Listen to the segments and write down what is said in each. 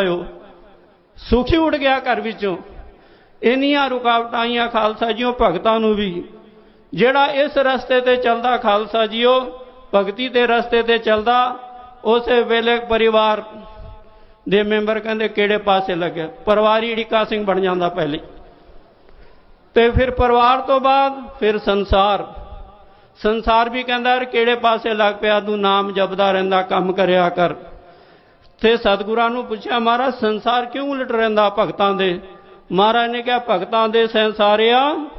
ਆਇਓ। ਸੁਖੀ ਉੱਡ ਗਿਆ ਘਰ ਵਿੱਚੋਂ। ਇੰਨੀਆਂ ਰੁਕਾਵਟਾਂ ਆਈਆਂ ਖਾਲਸਾ ਜੀਓ, ਭਗਤਾਂ ਨੂੰ ਵੀ। ਜਿਹੜਾ ਇਸ ਰਸਤੇ ਤੇ ਚੱਲਦਾ ਖਾਲਸਾ ਜੀਓ, ਭਗਤੀ ਦੇ ਰਸਤੇ ਤੇ ਚੱਲਦਾ, ਉਸੇ ਵੇਲੇ ਪਰਿਵਾਰ ਦੇ ਮੈਂਬਰ ਕਹਿੰਦੇ, ਕਿਹੜੇ ਪਾਸੇ ਲੱਗਿਆ? ਪਰਿਵਾਰੀ ਢੀਕਾ ਸਿੰਘ ਬਣ ਜਾਂਦਾ ਪਹਿਲੇ। ਤੇ ਫਿਰ ਪਰਿਵਾਰ ਤੋਂ ਬਾਅਦ ਫਿਰ ਸੰਸਾਰ। ਸੰਸਾਰ ਵੀ ਕਹਿੰਦਾ, ਯਾਰ ਕਿਹੜੇ ਪਾਸੇ ਲੱਗ ਪਿਆ? ਤੂੰ ਨਾਮ ਜਪਦਾ ਰਹਿੰਦਾ, ਕੰਮ ਕਰਿਆ ਕਰ। ਤੇ ਸਤਿਗੁਰਾਂ ਨੂੰ ਪੁੱਛਿਆ, ਮਹਾਰਾਜ, ਸੰਸਾਰ ਕਿਉਂ ਉਲਟ ਰਹਿੰਦਾ ਭਗਤਾਂ ਦੇ? ਮਹਾਰਾਜ ਨੇ ਕਿਹਾ, ਭਗਤਾਂ ਦੇ ਸੰਸਾਰਿਆ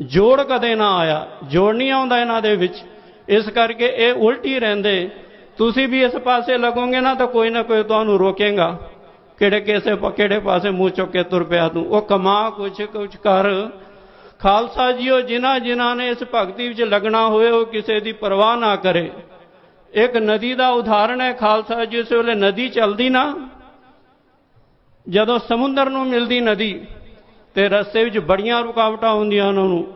ਜੋੜ ਕਦੇ ਨਾ ਆਇਆ, ਜੋੜ ਨਹੀਂ ਆਉਂਦਾ ਇਹਨਾਂ ਦੇ ਵਿੱਚ। ਇਸ ਕਰਕੇ ਇਹ ਉਲਟ ਹੀ ਰਹਿੰਦੇ। ਤੁਸੀਂ ਵੀ ਇਸ ਪਾਸੇ ਲੱਗੋਗੇ ਨਾ ਤਾਂ ਕੋਈ ਨਾ ਕੋਈ ਤੁਹਾਨੂੰ ਰੋਕੇਗਾ। ਕਿਹੜੇ ਕਿਸੇ ਕਿਹੜੇ ਪਾਸੇ ਮੂੰਹ ਚੁੱਕ ਕੇ ਤੁਰ ਪਿਆ ਤੂੰ? ਉਹ ਕਮਾ ਕੁਛ ਕੁਛ ਕਰ। ਖਾਲਸਾ ਜੀਓ, ਜਿਨ੍ਹਾਂ ਜਿਨ੍ਹਾਂ ਨੇ ਇਸ ਭਗਤੀ ਵਿੱਚ ਲੱਗਣਾ ਹੋਏ, ਉਹ ਕਿਸੇ ਦੀ ਪਰਵਾਹ ਨਾ ਕਰੇ। ਇੱਕ ਨਦੀ ਦਾ ਉਦਾਹਰਣ ਹੈ ਖਾਲਸਾ, ਜਿਸ ਵੇਲੇ ਨਦੀ ਚੱਲਦੀ ਨਾ, ਜਦੋਂ ਸਮੁੰਦਰ ਨੂੰ ਮਿਲਦੀ ਨਦੀ, ਤੇ ਰਸਤੇ ਵਿੱਚ ਬੜੀਆਂ ਰੁਕਾਵਟਾਂ ਹੁੰਦੀਆਂ ਉਹਨਾਂ। ਨੂੰ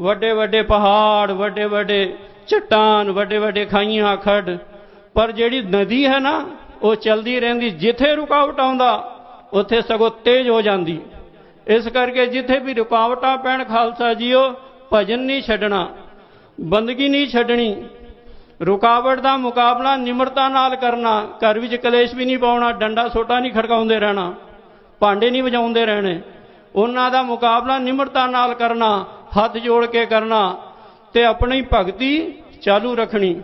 ਵੱਡੇ ਵੱਡੇ ਪਹਾੜ, ਵੱਡੇ ਵੱਡੇ ਚਟਾਨ, ਵੱਡੇ ਵੱਡੇ ਖਾਈਆਂ, ਖੱਡ। ਪਰ ਜਿਹੜੀ ਨਦੀ ਹੈ ਨਾ, ਉਹ ਚਲਦੀ ਰਹਿੰਦੀ। ਜਿੱਥੇ ਰੁਕਾਵਟ ਆਉਂਦਾ, ਉੱਥੇ ਸਗੋਂ ਤੇਜ਼ ਹੋ ਜਾਂਦੀ। ਇਸ ਕਰਕੇ ਜਿੱਥੇ ਵੀ ਰੁਕਾਵਟਾਂ ਪੈਣ, ਖਾਲਸਾ ਜੀਓ, ਭਜਨ ਨਹੀਂ ਛੱਡਣਾ, ਬੰਦਗੀ ਨਹੀਂ ਛੱਡਣੀ। ਰੁਕਾਵਟ ਦਾ ਮੁਕਾਬਲਾ ਨਿਮਰਤਾ ਨਾਲ ਕਰਨਾ, ਘਰ ਵਿੱਚ ਕਲੇਸ਼ ਵੀ ਨਹੀਂ ਪਾਉਣਾ, ਡੰਡਾ ਸੋਟਾ ਨਹੀਂ ਖੜਕਾਉਂਦੇ ਰਹਿਣਾ, ਭਾਂਡੇ ਨਹੀਂ ਵਜਾਉਂਦੇ ਰਹਿਣੇ। ਉਹਨਾਂ ਦਾ ਮੁਕਾਬਲਾ ਨਿਮਰਤਾ ਨਾਲ ਕਰਨਾ, ਹੱਥ ਜੋੜ ਕੇ ਕਰਨਾ ਤੇ ਆਪਣੀ ਭਗਤੀ ਚਾਲੂ ਰੱਖਣੀ।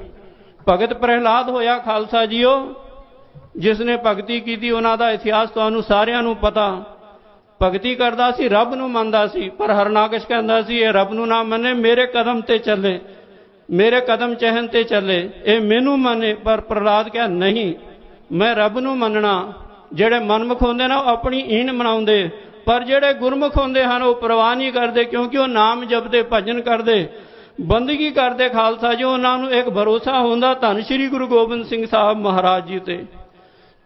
ਭਗਤ ਪ੍ਰਹਿਲਾਦ ਹੋਇਆ ਖਾਲਸਾ ਜੀਓ ਜਿਸ ਨੇ ਭਗਤੀ ਕੀਤੀ, ਉਹਨਾਂ ਦਾ ਇਤਿਹਾਸ ਤੁਹਾਨੂੰ ਸਾਰਿਆਂ ਨੂੰ ਪਤਾ। ਭਗਤੀ ਕਰਦਾ ਸੀ, ਰੱਬ ਨੂੰ ਮੰਨਦਾ ਸੀ, ਪਰ ਹਰਨਾਕਸ਼ ਕਹਿੰਦਾ ਸੀ, ਇਹ ਰੱਬ ਨੂੰ ਨਾ ਮੰਨੇ, ਮੇਰੇ ਕਦਮ ਤੇ ਚੱਲੇ। ਮੇਰੇ ਕਦਮ ਚਹਿਨ ਤੇ ਚੱਲੇ। ਇਹ ਮੈਨੂੰ ਮੰਨੇ, ਪਰ ਪ੍ਰਹਲਾਦ ਕਿਹਾ, ਨਹੀਂ, ਮੈਂ ਰੱਬ ਨੂੰ ਮੰਨਣਾ। ਜਿਹੜੇ ਮਨਮੁਖ ਹੁੰਦੇ ਨਾ, ਉਹ ਆਪਣੀ ਈਨ ਮਨਾਉਂਦੇ। ਪਰ ਜਿਹੜੇ ਗੁਰਮੁਖ ਹੁੰਦੇ ਹਨ, ਉਹ ਪ੍ਰਵਾਹ ਨਹੀਂ ਕਰਦੇ, ਕਿਉਂਕਿ ਉਹ ਨਾਮ ਜਪਦੇ, ਭਜਨ ਕਰਦੇ, ਬੰਦਗੀ ਕਰਦੇ। ਖਾਲਸਾ ਜੀ, ਉਹਨਾਂ ਨੂੰ ਇੱਕ ਭਰੋਸਾ ਹੁੰਦਾ, ਧੰਨ ਸ਼੍ਰੀ ਗੁਰੂ ਗੋਬਿੰਦ ਸਿੰਘ ਸਾਹਿਬ ਮਹਾਰਾਜ ਜੀ ਤੇ।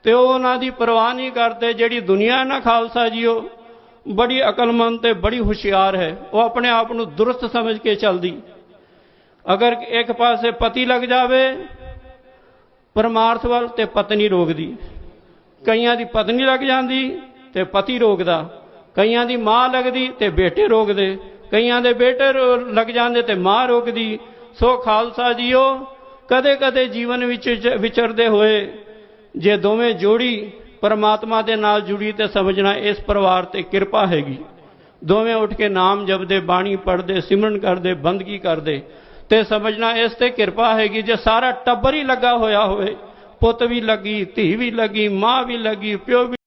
ਤੇ ਉਹ ਉਹਨਾਂ ਦੀ ਪਰਵਾਹ ਨਹੀਂ ਕਰਦੇ, ਜਿਹੜੀ ਦੁਨੀਆ ਹੈ ਨਾ ਖਾਲਸਾ ਜੀ, ਉਹ ਬੜੀ ਅਕਲਮੰਦ ਤੇ ਬੜੀ ਹੁਸ਼ਿਆਰ ਹੈ। ਉਹ ਆਪਣੇ ਆਪ ਨੂੰ ਦੁਰਸਤ ਸਮਝ ਕੇ ਚੱਲਦੀ। ਅਗਰ ਇੱਕ ਪਾਸੇ ਪਤੀ ਲੱਗ ਜਾਵੇ, ਪਰਮਾਰਥ ਵੱਲ ਤੇ ਪਤਨੀ ਰੋਕਦੀ ਕਈਆਂ ਦੀ ਪਤਨੀ ਲੱਗ ਜਾਂਦੀ ਤੇ ਪਤੀ ਰੋਕਦਾ ਕਈਆਂ ਦੀ ਮਾਂ ਲੱਗਦੀ ਤੇ ਬੇਟੇ ਰੋਕਦੇ ਕਈਆਂ ਦੇ ਬੇਟੇ ਲੱਗ ਜਾਂਦੇ ਤੇ ਮਾਂ ਰੋਕਦੀ ਸੋ ਖਾਲਸਾ ਜੀਓ ਕਦੇ ਕਦੇ ਜੀਵਨ ਵਿੱਚ ਵਿਚਰਦੇ ਹੋਏ ਜੇ ਦੋਵੇਂ ਜੋੜੀ ਪਰਮਾਤਮਾ ਦੇ ਨਾਲ ਜੁੜੀ ਤੇ ਸਮਝਣਾ ਇਸ ਪਰਿਵਾਰ ਤੇ ਕਿਰਪਾ ਹੈਗੀ। ਦੋਵੇਂ ਉੱਠ ਕੇ ਨਾਮ ਜਪਦੇ, ਬਾਣੀ ਪੜ੍ਹਦੇ, ਸਿਮਰਨ ਕਰਦੇ, ਬੰਦਗੀ ਕਰਦੇ। ਤੇ ਸਮਝਣਾ ਇਸ ਤੇ ਕਿਰਪਾ ਹੈਗੀ ਜੇ ਸਾਰਾ ਟੱਬਰ ਹੀ ਲੱਗਾ ਹੋਇਆ ਹੋਵੇ, ਪੁੱਤ ਵੀ ਲੱਗੀ, ਧੀ ਵੀ ਲੱਗੀ, ਮਾਂ ਵੀ ਲੱਗੀ, ਪਿਓ ਵੀ